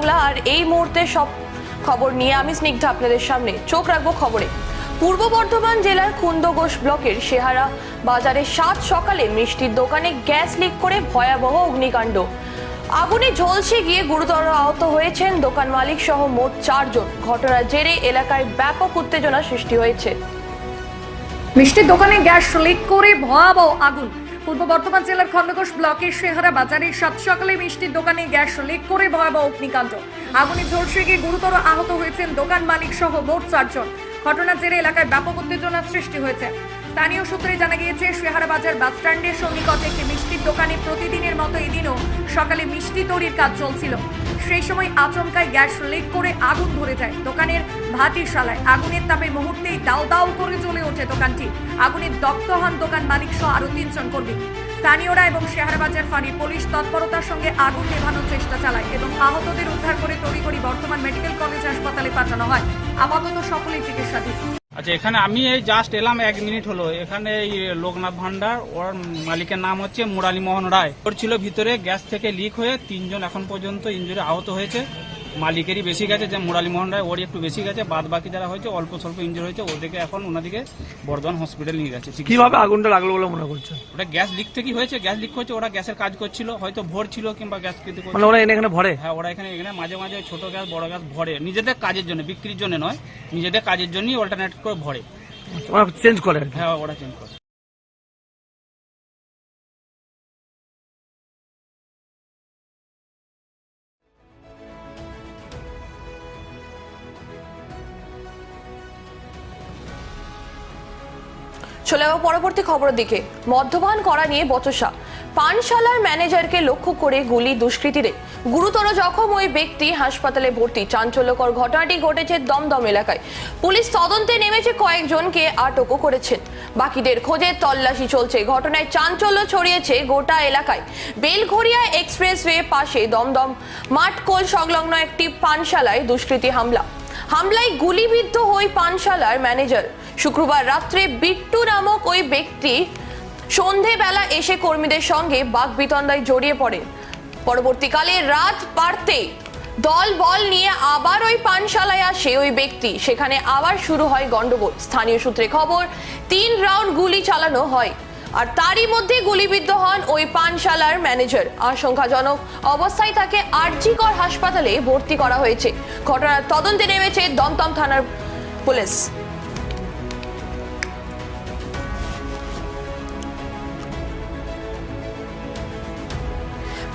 বাংলা আর এই মুহূর্তে সব খবর নিয়ে আমি স্নিগ্ধ আপনাদের সামনে। চোখ রাখব খবরে। পূর্ব বর্ধমান জেলার কুন্দঘোষ ব্লকের সেহারা বাজারে সাত সকালে মিষ্টির দোকানে গ্যাস লিক করে ভয়াবহ অগ্নিকাণ্ড। আগুনে ঝলসে গিয়ে গুরুতর আহত হয়েছেন দোকান মালিক সহ মোট চারজন। ঘটনার জেরে এলাকায় ব্যাপক উত্তেজনা সৃষ্টি হয়েছে। মিষ্টির দোকানে গ্যাস লিক করে ভয়াবহ আগুন। পূর্ব বর্ধমান জেলার খন্দকোষ ব্লকের শেহারা বাজারে সাত সকালে মিষ্টির দোকানে গ্যাস লিক করে ভয়াবহ অগ্নিকাণ্ড। আগুনে ঝলসে গিয়ে গুরুতর আহত হয়েছেন দোকান মালিক সহ মোট চারজন। ঘটনার জেরে এলাকায় ব্যাপক উত্তেজনার সৃষ্টি হয়েছে। স্থানীয় সূত্রে জানা গিয়েছে, শেহারা বাজার বাস স্ট্যান্ডের সন্নিকটে একটি মিষ্টির দোকানে প্রতিদিনের মতো এদিনও সকালে মিষ্টি তৈরির কাজ চলছিল। সেই সময় আচমকায় গ্যাস লিক করে আগুন ধরে যায় দোকানের ভাটির শালায় আগুনের তাপে মুহূর্তেই দাও দাও করে চলে ওঠে দোকানটি। আগুনে দগ্ধ হন দোকান মালিক সহ আরও তিনজন কর্মী। স্থানীয়রা এবং শেহারাবাজার ফাঁড়ি পুলিশ তৎপরতার সঙ্গে আগুন নেভানোর চেষ্টা চালায় এবং আহতদের উদ্ধার করে তড়িঘড়ি বর্তমান মেডিকেল কলেজ হাসপাতালে পাঠানো হয়। আপাতত সকলেই চিকিৎসাধীন। আচ্ছা এখানে আমি এই জাস্ট এলাম, এক মিনিট হলো। এখানে এই লোকনাথ ভান্ডার, ওর মালিকের নাম হচ্ছে মুরালী মোহন রায়। ওর ছিল ভিতরে গ্যাস থেকে লিক হয়ে তিনজন এখন পর্যন্ত ইঞ্জুরি আহত হয়েছে। মালিকেরই বেশি গেছে যে মুরালী মোহন রায় ওরই একটু বেশি গেছে বাদ বাকি যারা হয়েছে অল্প স্বল্প ইঞ্জুরি হয়েছে ওদেরকে এখন ওনাদিকে বর্ধমান হসপিটাল নিয়ে গেছে। কীভাবে আগুনটা লাগল বলে মনে করছে ওটা গ্যাস লিক থেকেই হয়েছে গ্যাস লিক হয়েছে ওরা গ্যাসের কাজ করছিল হয়তো ভোর ছিল কিংবা গ্যাস কিন্তু মানে ওরা এনে এখানে ভরে? হ্যাঁ ওরা এখানে এখানে মাঝে মাঝে ছোট গ্যাস বড় গ্যাস ভরে নিজেদের কাজের জন্য বিক্রির জন্য নয় নিজেদের কাজের জন্যই অল্টারনেট করে ভরে। ওরা চেঞ্জ করে হ্যাঁ ওরা চেঞ্জ করে। চলে যাব পরবর্তী খবরের দিকে। মদ্যপান করা নিয়ে বচসা। পানশালার ম্যানেজারকে লক্ষ্য করে গুলি দুষ্কৃতীদের। গুরুতর জখম ওই ব্যক্তি হাসপাতালে ভর্তি। চাঞ্চল্যকর ঘটনাটি ঘটেছে দমদম এলাকায়। পুলিশ তদন্তে নেমেছে কয়েকজনকে আটকও করেছেন। বাকিদের খোঁজে তল্লাশি চলছে। ঘটনায় চাঞ্চল্য ছড়িয়েছে গোটা এলাকায়। বেলঘরিয়া এক্সপ্রেসওয়ে পাশে দমদম মাঠকোল সংলগ্ন একটি পানশালায় দুষ্কৃতী হামলা। হামলায় গুলিবিদ্ধ ওই পানশালার ম্যানেজার শুক্রবার রাত্রে বিট্টু নামক ওই ব্যক্তি সন্ধেবেলা এসে কর্মীদের সঙ্গে বাগবিতন্দায় জড়িয়ে পড়ে। পরবর্তীকালে রাত পারতে দল বল নিয়ে আবার ওই পানশালায় আসে ওই ব্যক্তি। সেখানে আবার শুরু হয় গন্ডগোল স্থানীয় সূত্রে খবর, তিন রাউন্ড গুলি চালানো হয়। আর তারই মধ্যে গুলিবিদ্ধ হন ওই পানশালার ম্যানেজার। আশঙ্কাজনক অবস্থায় তাকে আরজিকর হাসপাতালে ভর্তি করা হয়েছে। ঘটনার তদন্তে নেমেছে দমদম থানার পুলিশ।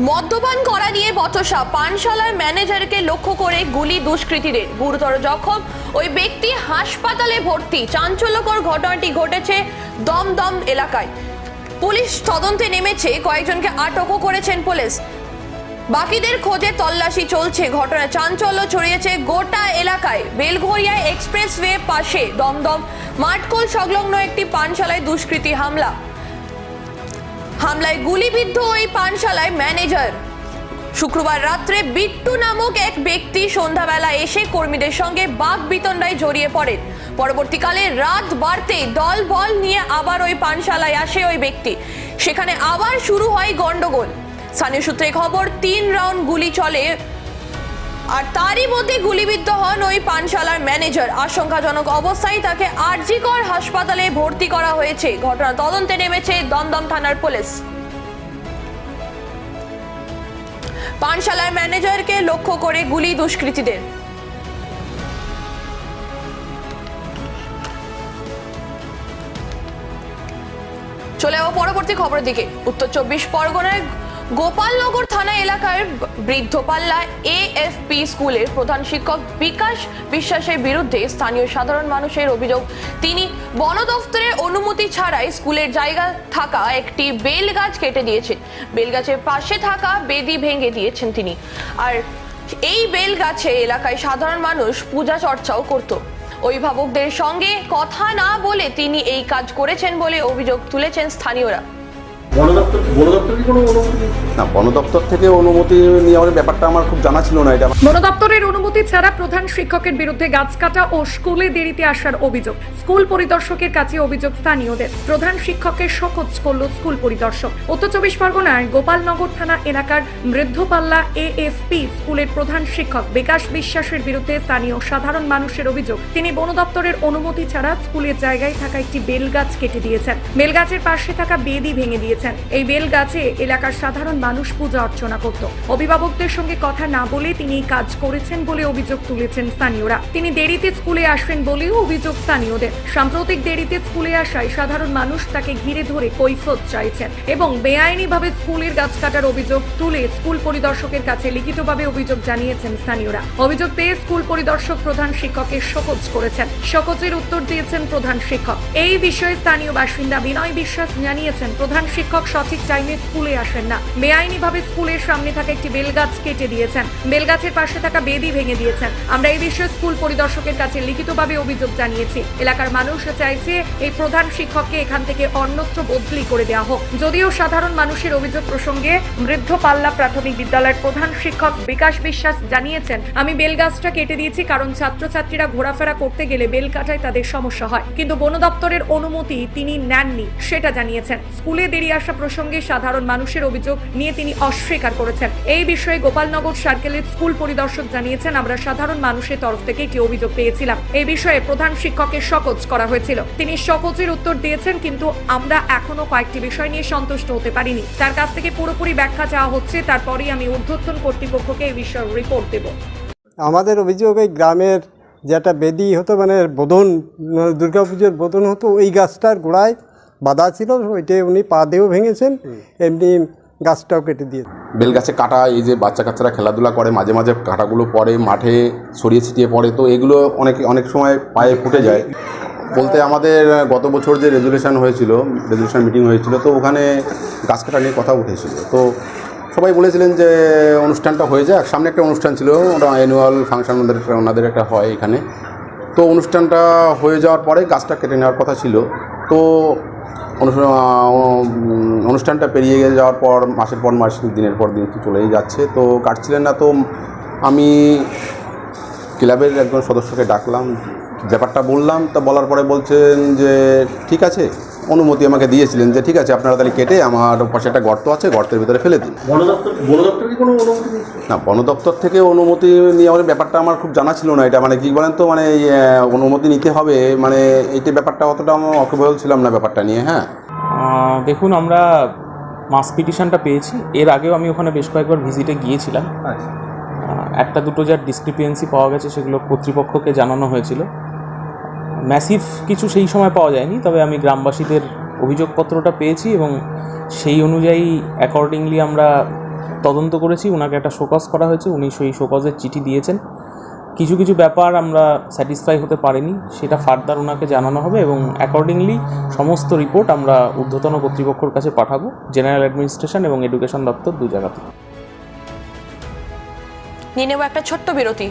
মদ্যপান করা নিয়ে বচসা। পানশালার ম্যানেজারকে লক্ষ্য করে গুলি দুষ্কৃতীদের। গুরুতর জখম। ওই ব্যক্তি হাসপাতালে ভর্তি। চাঞ্চল্যকর ঘটনাটি ঘটেছে দমদম এলাকায়। পুলিশ তদন্তে নেমেছে। কয়েকজনকে আটকও করেছেন পুলিশ। বাকিদের খোঁজে তল্লাশি চলছে। ঘটনা চাঞ্চল্য ছড়িয়েছে গোটা এলাকায়। বেলঘরিয়া এক্সপ্রেসওয়ে পাশে দমদম। মাঠকোল সংলগ্ন একটি পানশালায় দুষ্কৃতী হামলা। হামলায় গুলিবিদ্ধ ওই পানশালায় ম্যানেজার। শুক্রবার রাত্রে বিট্টু নামক এক ব্যক্তি সন্ধ্যাবেলা এসে কর্মীদের সঙ্গে বাঘ বিতণ্ডায় জড়িয়ে পড়েন। পরবর্তীকালে রাত বাড়তে দল বল নিয়ে আবার ওই পানশালায় আসে ওই ব্যক্তি। সেখানে আবার শুরু হয় গন্ডগোল স্থানীয় সূত্রে খবর, তিন রাউন্ড গুলি চলে আর তারই মধ্যে গুলিবিদ্ধ হন ওই পানশালার ম্যানেজার। আশঙ্কাজনক অবস্থায় তাকে আরজিকর হাসপাতালে ভর্তি করা হয়েছে। ঘটনা তদন্তে নেমেছে দমদম থানার পুলিশ। পানশালার ম্যানেজারকে লক্ষ্য করে গুলি দুষ্কৃতীদের। চলে যাব পরবর্তী খবরের দিকে। উত্তর চব্বিশ পরগনার গোপালনগর থানা এলাকার বৃদ্ধপাল্লা এএফপি স্কুলের প্রধান শিক্ষক বিকাশ বিশ্বাসের বিরুদ্ধে স্থানীয় সাধারণ মানুষের অভিযোগ। তিনি বন দফতরের অনুমতি ছাড়াই স্কুলের জায়গা থাকা একটি বেল গাছ কেটে দিয়েছেন। বেল গাছের পাশে থাকা বেদি ভেঙে দিয়েছেন তিনি। আর এই বেল গাছে এলাকায় সাধারণ মানুষ পূজা চর্চাও করতো। অভিভাবকদের সঙ্গে কথা না বলে তিনি এই কাজ করেছেন বলে অভিযোগ তুলেছেন স্থানীয়রা। বন দপ্তর বন দপ্তর কি কোনো অনুমতি না বন দপ্তর থেকে অনুমতি ব্যাপারটা আমার খুব জানা ছিল না এটা। বন দপ্তরের অনুমতি ছাড়া প্রধান শিক্ষকের বিরুদ্ধে গাছ কাটা ও স্কুলে দেরিতে আসার অভিযোগ। স্কুল পরিদর্শকের কাছে অভিযোগ স্থানীয়দের। প্রধান শিক্ষকের করল স্কুল পরিদর্শক। উত্তর চব্বিশ পরগনার গোপালনগর থানা এলাকার মৃদ্ধপাল্লা এএফপি স্কুলের প্রধান শিক্ষক বিকাশ বিশ্বাসের বিরুদ্ধে স্থানীয় সাধারণ মানুষের অভিযোগ। তিনি বন দপ্তরের অনুমতি ছাড়া স্কুলের জায়গায় থাকা একটি বেলগাছ কেটে দিয়েছেন। বেলগাছের পাশে থাকা বেদি ভেঙে দিয়েছেন এই বেলগাছে এলাকার সাধারণ মানুষ পূজা অর্চনা করত। অভিভাবকদের সঙ্গে কথা না বলে তিনি কাজ করেছেন বলে অভিযোগ তুলেছেন স্থানীয়রা। তিনি দেরিতে স্কুলে আসবেন বলেও অভিযোগ স্থানীয়দের। সাম্প্রতিক দেরিতে স্কুলে আসায় সাধারণ মানুষ তাকে ঘিরে ধরে কৈফত চাইছেন এবং বেআইনিভাবে স্কুলের গাছ কাটার অভিযোগ তুলে স্কুল পরিদর্শকের কাছে লিখিতভাবে অভিযোগ জানিয়েছেন স্থানীয়রা। অভিযোগ পেয়ে স্কুল পরিদর্শক প্রধান শিক্ষকের শোকজ করেছেন। শোকজের উত্তর দিয়েছেন প্রধান শিক্ষক। এই বিষয়ে স্থানীয় বাসিন্দা বিনয় বিশ্বাস জানিয়েছেন প্রধান শিক্ষক সঠিক টাইমে স্কুলে আসেন না। বেআইনিভাবে স্কুলের সামনে থাকা একটি বেলগাছ কেটে দিয়েছেন। বেলগাছের পাশে থাকা বেদি ভেঙে দিয়েছেন। আমরা এই বিষয়ে স্কুল পরিদর্শকের কাছে লিখিতভাবে অভিযোগ জানিয়েছি। এলাকার মানুষ চাইছে এই প্রধান শিক্ষককে এখান থেকে অন্যত্র বদলি করে দেওয়া হোক। যদিও সাধারণ মানুষের অভিযোগ প্রসঙ্গে বৃদ্ধ পাল্লা প্রাথমিক বিদ্যালয়ের প্রধান শিক্ষক বিকাশ বিশ্বাস জানিয়েছেন, আমি বেলগাছটা কেটে দিয়েছি কারণ ছাত্রছাত্রীরা ঘোরাফেরা করতে গেলে বেল কাটায় তাদের সমস্যা হয়। কিন্তু বন দপ্তরের অনুমতি তিনি নেননি, সেটা জানিয়েছেন। স্কুলে দেরি আসা প্রসঙ্গে সাধারণ মানুষের অভিযোগ নিয়ে তিনি অস্বীকার করেছেন। এই বিষয়ে গোপালনগর সার্কেলের স্কুল পরিদর্শক জানিয়েছেন, আমরা সাধারণ মানুষের তরফ থেকে একটি অভিযোগ পেয়েছিলাম। এই বিষয়ে প্রধান শিক্ষকের শকজ করা হয়েছিল। তিনি শকজের উত্তর দিয়েছেন, কিন্তু আমরা এখনও কয়েকটি বিষয় নিয়ে সন্তুষ্ট হতে পারিনি। তার কাছ থেকে পুরোপুরি ব্যাখ্যা চাওয়া হচ্ছে, তারপরেই আমি ঊর্ধ্বতন কর্তৃপক্ষকে এই বিষয়ে রিপোর্ট দেব। আমাদের অভিযোগ, এই গ্রামের যেটা বেদি হতো মানে বোধন দুর্গা পুজোর বোধন হতো, ওই গাছটার গোড়ায় বাধা ছিল, ওইটাই উনি পা দিয়েও ভেঙেছেন, এমনি গাছটাও কেটে দিয়েছেন। বেলগাছে কাটা, এই যে বাচ্চা কাচ্চারা খেলাধুলা করে, মাঝে মাঝে কাঁটাগুলো পড়ে, মাঠে ছড়িয়ে ছিটিয়ে পড়ে, তো এগুলো অনেক অনেক সময় পায়ে ফুটে যায়। বলতে আমাদের গত বছর যে রেজুলেশন হয়েছিল রেজুলেশন মিটিং হয়েছিল, তো ওখানে গাছ কাটা নিয়ে কথা উঠেছিল। তো সবাই বলেছিলেন যে অনুষ্ঠানটা হয়ে যাক। সামনে একটা অনুষ্ঠান ছিল, ওটা অ্যানুয়াল ফাংশন ওদের, ওনাদের একটা হয় এখানে। তো অনুষ্ঠানটা হয়ে যাওয়ার পরে গাছটা কেটে নেওয়ার কথা ছিল। তো অনু- অনুষ্ঠানটা পেরিয়ে গিয়ে যাওয়ার পর, মাসের পর মাস, দিনের পর দিন চলেই যাচ্ছে। তো কাটছিলেন না তো আমি ক্লাবের একজন সদস্যকে ডাকলাম, ব্যাপারটা বললাম, তা বলার পরে বলছেন যে, ঠিক আছে অনুমতি আমাকে দিয়েছিলেন যে ঠিক আছে আপনারা তাহলে কেটে আমার পাশে একটা গর্ত আছে গর্তের ভিতরে ফেলে দিন। বন দপ্তর বন দপ্তর কি কোনো অনুমতি দিয়েছে? না বন দপ্তর থেকে অনুমতি নেওয়ার ব্যাপারটা আমার খুব জানা ছিল না এটা। মানে কি বলেন তো মানে অনুমতি নিতে হবে মানে এইটা ব্যাপারটা অতটা আমার অকেবল ছিলাম না ব্যাপারটা নিয়ে হ্যাঁ। দেখুন আমরা মাস পিটিশনটা পেয়েছি। এর আগেও আমি ওখানে বেশ কয়েকবার ভিজিটে গিয়েছিলাম। একটা দুটো যার ডিসক্রিপিয়েন্সি পাওয়া গেছে সেগুলো কর্তৃপক্ষকে জানানো হয়েছিল। ম্যাসিভ কিছু সেই সময় পাওয়া যায়নি, তবে আমি গ্রামবাসীদের অভিযোগপত্রটা পেয়েছি এবং সেই অনুযায়ী অ্যাকর্ডিংলি আমরা তদন্ত করেছি। ওনাকে একটা শোকজ করা হয়েছে, উনি সেই শোকজের চিঠি দিয়েছেন। কিছু কিছু ব্যাপার আমরা স্যাটিসফাই হতে পারিনি, সেটা ফার্দার ওনাকে জানানো হবে এবং অ্যাকর্ডিংলি সমস্ত রিপোর্ট আমরা ঊর্ধ্বতন কর্তৃপক্ষের কাছে পাঠাবো জেনারেল অ্যাডমিনিস্ট্রেশন এবং এডুকেশন দপ্তর দু জায়গাতে। নিয়ে নেব একটা ছোট্ট বিরতি।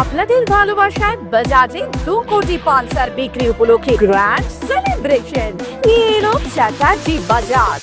আপনাদের ভালোবাসায় বাজাজে দু কোটি পালসার বিক্রি উপলক্ষে গ্র্যান্ড সেলিব্রেশন নিয়ে এলো চ্যাটার্জি বাজাজ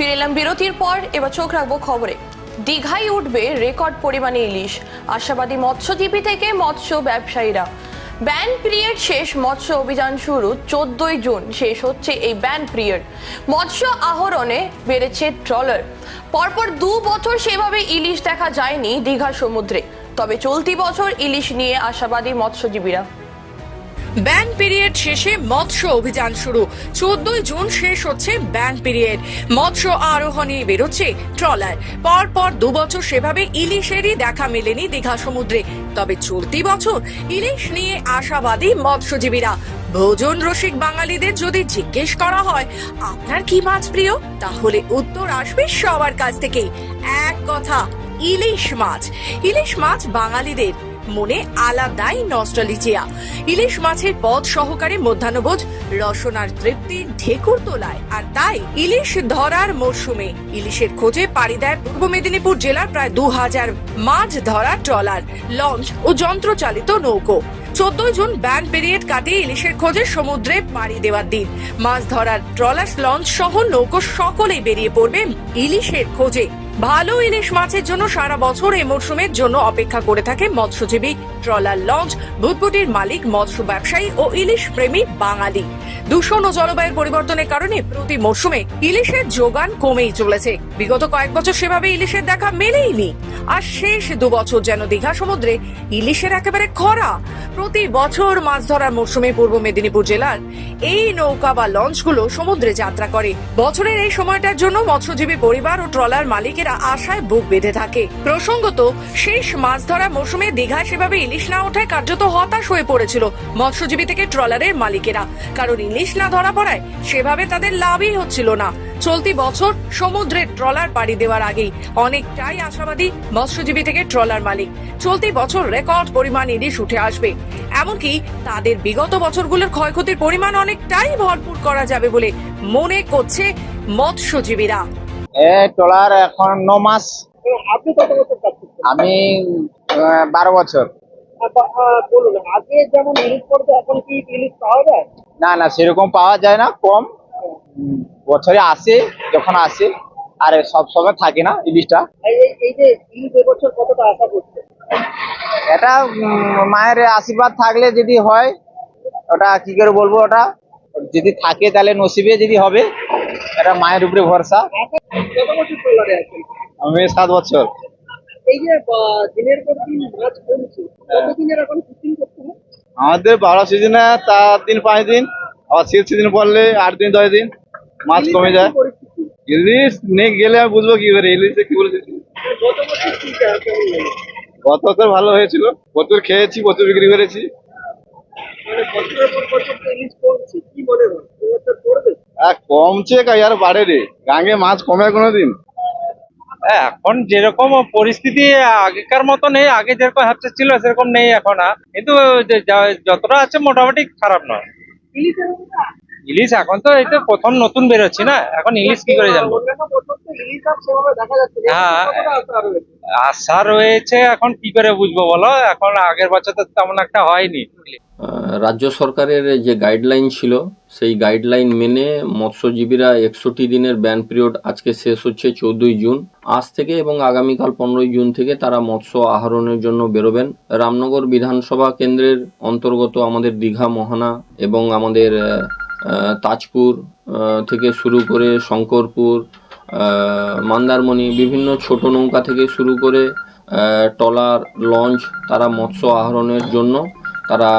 ফিরে এলাম বিরতির পর, এবার চোখ রাখব খবরে। দীঘায় উঠবে রেকর্ড পরিমাণে ইলিশ। আশাবাদী মৎস্যজীবী থেকে মৎস্য ব্যবসায়ীরা। ব্যান পিরিয়ড শেষ, মৎস্য অভিযান শুরু, চোদ্দই জুন। শেষ হচ্ছে এই ব্যান পিরিয়ড। মৎস্য আহরণে বেড়েছে ট্রলার। পরপর দু বছর সেভাবে ইলিশ দেখা যায়নি দীঘা সমুদ্রে। তবে চলতি বছর ইলিশ নিয়ে আশাবাদী মৎস্যজীবীরা। ব্যান পিরিয়ড শেষে মৎস্য অভিযান শুরু। চোদ্দই জুন শেষ হচ্ছে ব্যান পিরিয়ড। মৎস্য আরোহণে বেরোচ্ছে ট্রলার। পর পর দু বছর সেভাবে ইলিশেরই দেখা মেলেনি দীঘা সমুদ্রে। তবে চলতি বছর ইলিশ নিয়ে আশাবাদী মৎস্যজীবীরা। ভোজন রসিক বাঙালিদের যদি জিজ্ঞেস করা হয়, আপনার কি মাছ প্রিয়? তাহলে উত্তর আসবে সবার কাছ থেকে। এক কথা, ইলিশ মাছ। ইলিশ মাছ বাঙালিদের মনে আলাদাই নস্টালিজিয়া। ইলিশ মাছের পদ সহকারে মধ্যাহ্নভোজ, রসনার তৃপ্তি, ঢেকুর তোলায়। আর তাই ইলিশ ধরার মরশুমে ইলিশের খোঁজে পাড়ি দেয় পূর্ব মেদিনীপুর জেলার প্রায় দু হাজার মাছ ধরা ট্রলার, লঞ্চ ও যন্ত্রচালিত নৌকো। চোদ্দই জুন ব্যান পিরিয়ড কাটিয়ে ইলিশের খোঁজে সমুদ্রে পাড়ি দেওয়ার দিন। মাছ ধরার ট্রলার, লঞ্চ সহ নৌকো সকলেই বেরিয়ে পড়বে ইলিশের খোঁজে। ভালো ইলিশ মাছের জন্য সারা বছর এই মরশুমের জন্য অপেক্ষা করে থাকে মৎস্যজীবী, ট্রলার লঞ্চ ভূতপুটির মালিক, মৎস্য ব্যবসায়ী ও ইলিশ প্রেমী বাঙালি। দূষণ ও জলবায়ুর পরিবর্তনের কারণে প্রতি মরশুমে ইলিশের যোগান কমেই চলেছে। বিগত কয়েক বছর সেভাবে ইলিশের দেখা মেলেইনি। আর শেষ দু বছর যেন দীঘা সমুদ্রে ইলিশের একেবারে খরা। প্রতি বছর মাছ ধরার মরশুমে পূর্ব মেদিনীপুর জেলার এই নৌকা বা লঞ্চগুলো সমুদ্রে যাত্রা করে। বছরের এই সময়টার জন্য মৎস্যজীবী পরিবার ও ট্রলার মালিকেরা আশায় বুক বেঁধে থাকে। প্রসঙ্গত, শেষ মাছ ধরা মরশুমে দীঘায় সেভাবে ইলিশ না ওঠায় কার্যত হতাশ হয়ে পড়েছিল মৎস্যজীবী থেকে ট্রলারের মালিকেরা। কারণ ইলিশ না ধরা পড়ায় সেভাবে তাদের লাভই হচ্ছিল না। চলতি বছর সমুদ্রের ট্রলার পাড়ি দেওয়ার আগেই অনেকটাই আশাবাদী মৎস্যজীবী থেকে ট্রলার মালিক। চলতি বছর রেকর্ড পরিমাণ ইলিশ উঠে আসবে। এমনকি তাদের বিগত বছরগুলোর ক্ষয়ক্ষতির পরিমাণ অনেকটাই ভরপুর করা যাবে বলে মনে করছে মৎস্যজীবীরা। এ ট্রলার এখন ন মাস। আপনি কত বছর আমি বারো বছর। আ- আ- বলুন আগে যেমন ইলিশ পড়তো এখন কি ইলিশ পাওয়া যায়? না না সেরকম পাওয়া যায় না কম। বছরে আসে যখন আসে আর সব সময় থাকে না ইলিশটা এই এই- এই যে ইলিশ এবছর কতটা আশা করছে এটা মায়ের আশীর্বাদ থাকলে যদি হয় ওটা কি করে বলব ওটা? যদি থাকে তাহলে নসিবে যদি হবে। এটা মায়ের উপরে ভরসা। আমি সাত বছর। এই যে বা, দিনের পর দিন মাছ কমছে কতদিনের এখন ফিশিং করতে হয়? আমাদের বারো সিজনে চার দিন পাঁচ দিন আবার শীত সিজন পড়লে আট দিন দশ দিন মাছ কমে যায়। ইলিশ নেই গেলে আমি বুঝব কি করে ইলিশে কি বলেছি? মানে গত বছর গত ভালো হয়েছিল প্রচুর খেয়েছি প্রচুর বিক্রি করেছি। কমছে আর কাই আর বাড়ে রে? গাঙ্গে মাছ কমে কোনোদিন। এখন যেরকম পরিস্থিতি আগেকার মতো নেই আগে যেরকম হচ্ছে ছিল সেরকম নেই এখন আর কিন্তু যতটা আছে মোটামুটি খারাপ নয়। ইলিশ এখন তো এই তো প্রথম নতুন বেরোচ্ছি না এখন ইলিশ কি করে জানব। হ্যাঁ। আশা রয়েছে? এখন কি করে বুঝব বলো? এখন আগের বছর তো তেমন একটা হয়নি। রাজ্য সরকারের যে গাইডলাইন ছিল, সেই গাইডলাইন মেনে মৎস্যজীবীরা একষট্টি দিনের ব্যান পিরিয়ড আজকে শেষ হচ্ছে চৌদ্দই জুন। আজ থেকে এবং আগামীকাল পনেরোই জুন থেকে তারা মৎস্য আহরণের জন্য বেরোবেন। রামনগর বিধানসভা কেন্দ্রের অন্তর্গত আমাদের দীঘা, মোহনা এবং আমাদের তাজপুর থেকে শুরু করে শঙ্করপুর মন্দারমণি বিভিন্ন ছোট নৌকা থেকে শুরু করে আহ, ট্রলার লঞ্চ তারা মৎস্য আহরণের জন্য তারা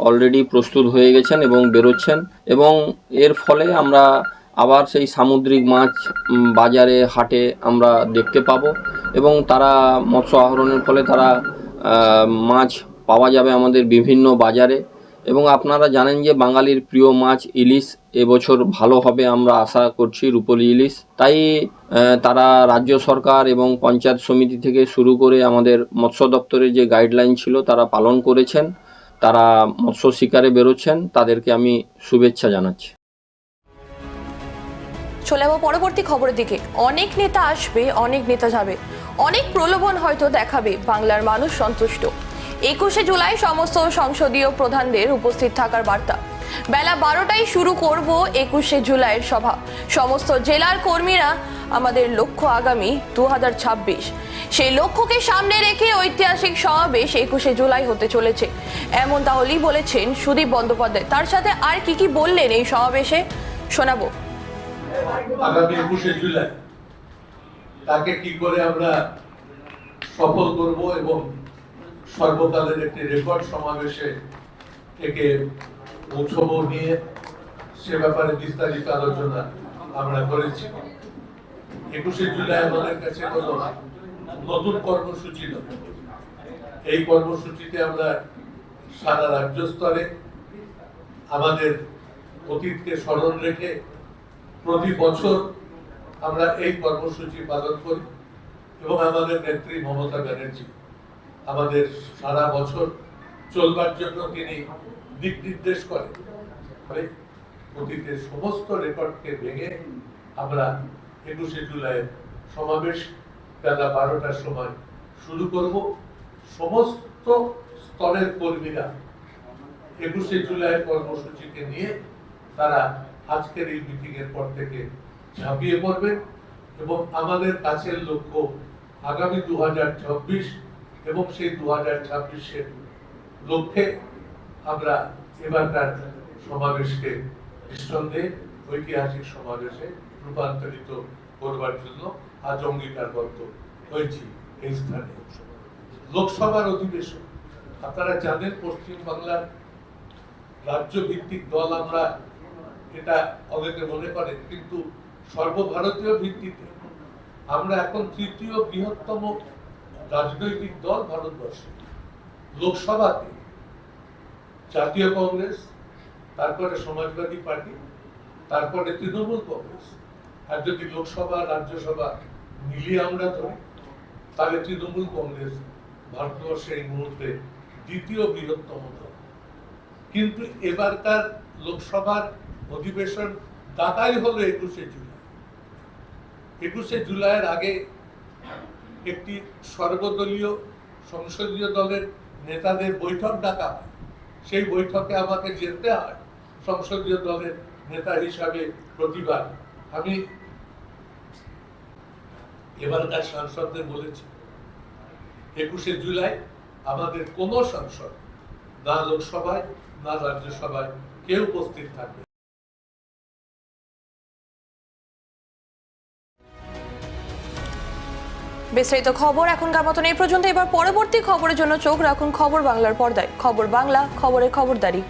অলরেডি প্রস্তুত হয়ে গেছেন এবং বেরোচ্ছেন এবং এর ফলে আমরা আবার সেই সামুদ্রিক মাছ বাজারে হাটে আমরা দেখতে পাবো এবং তারা মৎস্য আহরণের ফলে তারা মাছ পাওয়া যাবে আমাদের বিভিন্ন বাজারে এবং আপনারা জানেন যে বাঙালির প্রিয় মাছ ইলিশ এবছর ভালো হবে আমরা আশা করছি রূপলি ইলিশ। তাই তারা রাজ্য সরকার এবং পঞ্চায়েত সমিতি থেকে শুরু করে আমাদের মৎস্য দপ্তরের যে গাইডলাইন ছিল তারা পালন করেছেন। তারা মৎস্য শিকারে বেরোচ্ছেন। তাদেরকে আমি শুভেচ্ছা জানাচ্ছি। চলে যাব পরবর্তী খবরের দিকে। অনেক নেতা আসবে, অনেক নেতা যাবে। অনেক প্রলোভন হয়তো দেখাবে বাংলার মানুষ সন্তুষ্ট। একুশে জুলাই সমস্ত সংসদীয় প্রধানদের উপস্থিত থাকার বার্তা। বেলা বারোটায় শুরু করব একুশে জুলাইয়ের সভা। সমস্ত জেলার কর্মীরা আমাদের লক্ষ্য আগামী দুহাজার ছাব্বিশ। সেই লক্ষ্যকে সামনে রেখে ঐতিহাসিক সমাবেশ একুশে জুলাই হতে চলেছে। এমন তাহলেই বলেছেন সুদীপ বন্দ্যোপাধ্যায়। তার সাথে আর কি কি বললেন এই সমাবেশে? শোনাবো। আগামী একুশে জুলাই তাকে কি করে আমরা সফল করব এবং সর্বকালের একটি রেকর্ড সমাবেশে থেকে পৌঁছবো নিয়ে সে ব্যাপারে বিস্তারিত আলোচনা আমরা করেছি। একুশে জুলাই আমাদের কাছে কোনো নতুন কর্মসূচি এই কর্মসূচিতে আমরা সারা রাজ্য স্তরে আমাদের অতীতকে স্মরণ রেখে প্রতি বছর আমরা এই কর্মসূচি পালন করি এবং আমাদের নেত্রী মমতা ব্যানার্জি আমাদের সারা বছর চলবার জন্য তিনি দিক নির্দেশ করেন ফলে অতীতের সমস্ত রেকর্ডকে ভেঙে আমরা একুশে জুলাই সমাবেশ বেলা বারোটার সময় শুরু করব। সমস্ত স্তরের কর্মীরা একুশে জুলাই কর্মসূচিকে নিয়ে তারা আজকের এই মিটিং এর পর থেকে ঝাঁপিয়ে পড়বেন এবং আমাদের কাছের লক্ষ্য আগামী দু হাজার ছাব্বিশ এবং সেই দু হাজার ছাব্বিশের লক্ষ্যে আমরা এবারকার সমাবেশকে নিঃসন্দেহে ঐতিহাসিক সমাবেশে রূপান্তরিত করবার জন্য আজ অঙ্গীকারবদ্ধ হয়েছি এই স্থানে। লোকসভার অধিবেশন। আপনারা জানেন পশ্চিম বাংলার রাজ্য ভিত্তিক দল আমরা এটা অনেকে মনে করেন, কিন্তু সর্বভারতীয় ভিত্তিতে আমরা এখন তৃতীয় বৃহত্তম রাজনৈতিক দল ভারতবর্ষে। লোকসভাতে জাতীয় কংগ্রেস, তারপরে সমাজবাদী পার্টি, তারপরে তৃণমূল কংগ্রেস। আর যদি লোকসভা, রাজ্যসভা মিলিয়ে আমরা ধরি, তাহলে তৃণমূল কংগ্রেস ভারতবর্ষে এই মুহূর্তে দ্বিতীয় বৃহত্তম দল। কিন্তু এবারকার লোকসভার অধিবেশন ডাকাই হলো একুশে জুলাই। একুশে জুলাইয়ের আগে একটি সর্বদলীয় সংসদীয় দলের নেতাদের বৈঠক ডাকা হয়। সেই বৈঠকে আমাকে যেতে হয়। সংসদীয় দলের নেতা হিসাবে প্রতিবার। আমি এবারকার সাংসদদের বলেছি, একুশে জুলাই আমাদের কোনো সাংসদ, না লোকসভায়, না রাজ্যসভায় কেউ উপস্থিত থাকবে বিস্তারিত খবর এখনকার মতন এই পর্যন্ত। এবার পরবর্তী খবরের জন্য চোখ রাখুন খবর বাংলার পর্দায়। খবর বাংলা, খবরের খবরদারি।